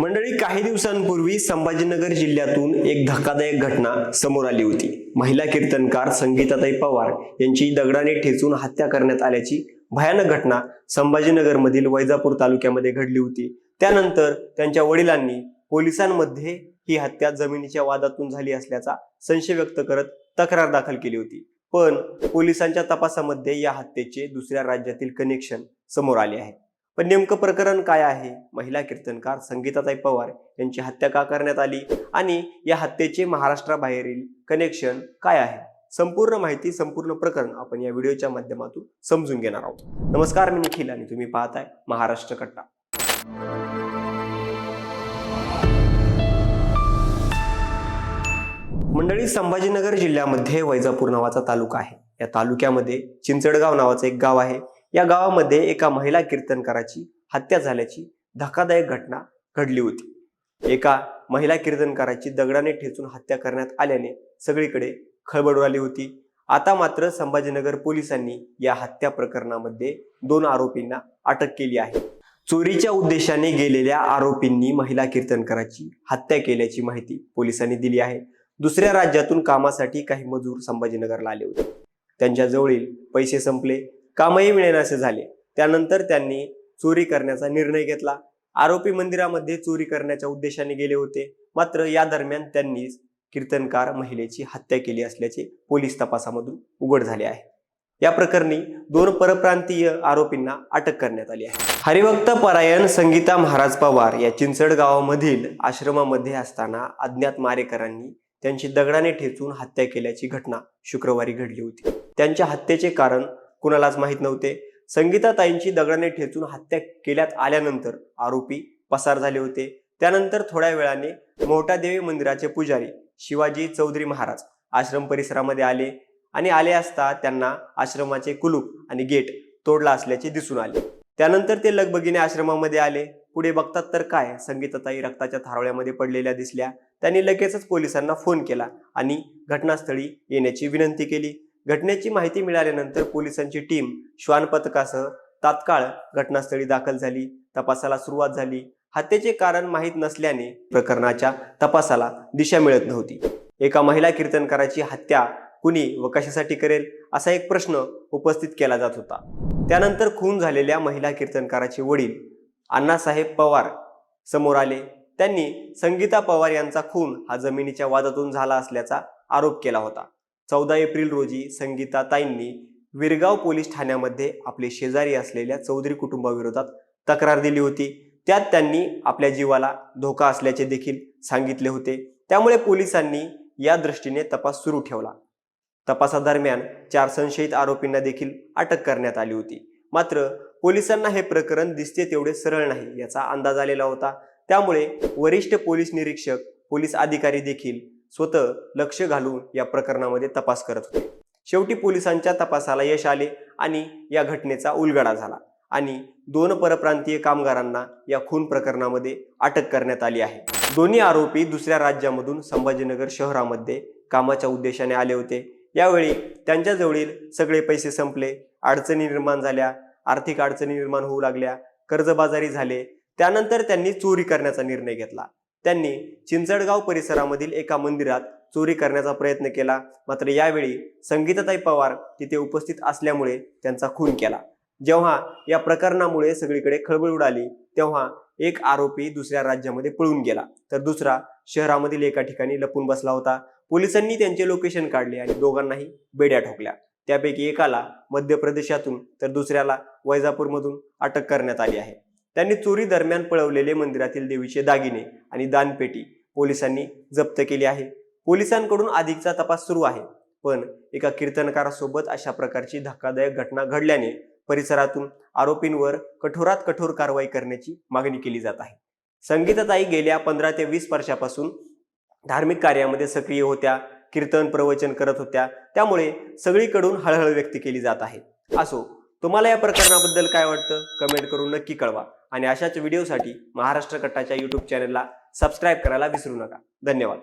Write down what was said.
मंडळी काही दिवसांपूर्वी संभाजीनगर जिल्ह्यातून एक धक्कादायक घटना समोर आली होती. महिला कीर्तनकार संगीताताई पवार यांची दगडाने ठेचून हत्या करण्यात आल्याची भयानक घटना संभाजीनगरमधील वैजापूर तालुक्यामध्ये घडली होती. त्यानंतर त्यांच्या वडिलांनी पोलिसांमध्ये ही हत्या जमिनीच्या वादातून झाली असल्याचा संशय व्यक्त करत तक्रार दाखल केली होती. पण पोलिसांच्या तपासामध्ये या हत्येचे दुसऱ्या राज्यातील कनेक्शन समोर आले आहे. पण नेमकं प्रकरण काय आहे? महिला कीर्तनकार संगीताताई पवार यांची हत्या का करण्यात आली? आणि या हत्येचे महाराष्ट्राबाहेरील कनेक्शन काय आहे? संपूर्ण माहिती संपूर्ण प्रकरण आपण या व्हिडिओच्या माध्यमातून समजून घेणार आहोत. नमस्कार मी निखिल आणि तुम्ही पाहताय महाराष्ट्र कट्टा. मंडळी संभाजीनगर जिल्ह्यामध्ये वैजापूर नावाचा तालुका आहे. या तालुक्यामध्ये चिंचडगाव नावाचं एक गाव आहे. या गावामध्ये एका महिला कीर्तनकाराची हत्या झाल्याची धक्कादायक घटना घडली होती. एका महिला कीर्तनकाराची दगडाने ठेचून हत्या करण्यात आल्याने सगळीकडे खळबळ उडाली होती. आता मात्र संभाजीनगर पोलिसांनी या हत्या प्रकरणामध्ये दोन आरोपींना अटक केली आहे. चोरीच्या उद्देशाने गेलेल्या आरोपींनी महिला कीर्तनकाराची हत्या केल्याची माहिती पोलिसांनी दिली आहे. दुसऱ्या राज्यातून कामासाठी काही मजूर संभाजीनगरला आले होते. त्यांच्या जवळील पैसे संपले. कामही मिळेनासे झाले. त्यानंतर त्यांनी चोरी करण्याचा निर्णय घेतला. आरोपी मंदिरामध्ये चोरी करण्याच्या उद्देशाने गेले होते. मात्र या दरम्यान त्यांनी कीर्तनकार महिलेची हत्या केली असल्याचे पोलीस तपासामधून उघड झाले आहे. या प्रकरणी दोन परप्रांतीय आरोपींना अटक करण्यात आली आहे. हरिभक्त परायण संगीता महाराज पवार या चिंचड गावामधील आश्रमामध्ये असताना अज्ञात मारेकरांनी त्यांची दगडाने ठेचून हत्या केल्याची घटना शुक्रवारी घडली होती. त्यांच्या हत्येचे कारण कुणालाच माहीत नव्हते. संगीताताईंची दगडाने ठेचून हत्या केल्यात आल्यानंतर आरोपी पसार झाले होते. त्यानंतर थोड्या वेळाने मोठादेवी मंदिराचे पुजारी शिवाजी चौधरी महाराज आश्रम परिसरामध्ये आले आणि आले असता त्यांना आश्रमाचे कुलूप आणि गेट तोडला असल्याचे दिसून आले. त्यानंतर ते लगबगीने आश्रमामध्ये आले. पुढे बघतात तर काय संगीताताई रक्ताच्या थारोळ्यामध्ये पडलेल्या दिसल्या. त्यांनी लगेचच पोलिसांना फोन केला आणि घटनास्थळी येण्याची विनंती केली. घटनेची माहिती मिळाल्यानंतर पोलिसांची टीम श्वान पथकासह तात्काळ घटनास्थळी दाखल झाली. तपासाला सुरुवात झाली. हत्येचे कारण माहीत नसल्याने प्रकरणाच्या तपासाला दिशा मिळत नव्हती. एका महिला कीर्तनकाराची हत्या कुणी व कशासाठी करेल असा एक प्रश्न उपस्थित केला जात होता. त्यानंतर खून झालेल्या महिला कीर्तनकाराचे वडील अण्णासाहेब पवार समोर आले. त्यांनी संगीता पवार यांचा खून हा जमिनीच्या वादातून झाला असल्याचा आरोप केला होता. चौदा एप्रिल रोजी संगीता ताईंनी विरगाव पोलीस ठाण्यामध्ये आपले शेजारी असलेल्या चौधरी कुटुंबाविरोधात तक्रार दिली होती. त्यात त्यांनी आपल्या जीवाला धोका असल्याचे देखील सांगितले होते. त्यामुळे पोलिसांनी या दृष्टीने तपास सुरू ठेवला. तपासादरम्यान चार संशयित आरोपींना देखील अटक करण्यात आली होती. मात्र पोलिसांना हे प्रकरण दिसते तेवढे सरळ नाही याचा अंदाज आलेला होता. त्यामुळे वरिष्ठ पोलीस निरीक्षक पोलीस अधिकारी देखील स्वतः लक्ष घालून या प्रकरणामध्ये तपास करत होते. शेवटी पोलिसांच्या तपासाला यश आले आणि या घटनेचा उलगडा झाला आणि दोन परप्रांतीय कामगारांना या खून प्रकरणामध्ये अटक करण्यात आली आहे. दोन्ही आरोपी दुसऱ्या राज्यामधून संभाजीनगर शहरामध्ये कामाच्या उद्देशाने आले होते. यावेळी त्यांच्याजवळील सगळे पैसे संपले अडचणी निर्माण झाल्या आर्थिक अडचणी निर्माण होऊ लागल्या कर्जबाजारी झाले. त्यानंतर त्यांनी चोरी करण्याचा निर्णय घेतला. त्यांनी चिंचडगाव परिसरामधील एका मंदिरात चोरी करण्याचा प्रयत्न केला. मात्र यावेळी संगीताताई पवार तिथे उपस्थित असल्यामुळे त्यांचा खून केला. जेव्हा या प्रकरणामुळे सगळीकडे खळबळ उडाली तेव्हा एक आरोपी दुसऱ्या राज्यामध्ये पळून गेला. तर दुसरा शहरामधील एका ठिकाणी लपून बसला होता. पोलिसांनी त्यांचे लोकेशन काढले आणि दोघांनाही बेड्या ठोकल्या. त्यापैकी एकाला मध्य प्रदेशातून तर दुसऱ्याला वैजापूरमधून अटक करण्यात आली आहे. त्यांनी चोरी दरम्यान पळवलेले मंदिरातील देवीचे दागिने आणि दानपेटी पोलिसांनी जप्त केली आहे. पोलिसांकडून अधिकचा तपास सुरू आहे. पण एका कीर्तनकारासोबत अशा प्रकारची धक्कादायक घटना घडल्याने परिसरातून आरोपींवर कठोरात कठोर कारवाई करण्याची मागणी केली जात आहे. संगीताताई गेल्या पंधरा ते वीस वर्षापासून धार्मिक कार्यामध्ये सक्रिय होत्या कीर्तन प्रवचन करत होत्या त्यामुळे सगळीकडून हळहळ व्यक्त केली जात आहे. असो तुम्हाला या प्रकरणाबद्दल काय वाटतं? कमेंट करून नक्की कळवा. आणि अशाच व्हिडिओसाठी महाराष्ट्र कट्टाच्या यूट्यूब चॅनलला सबस्क्राईब करायला विसरू नका. धन्यवाद.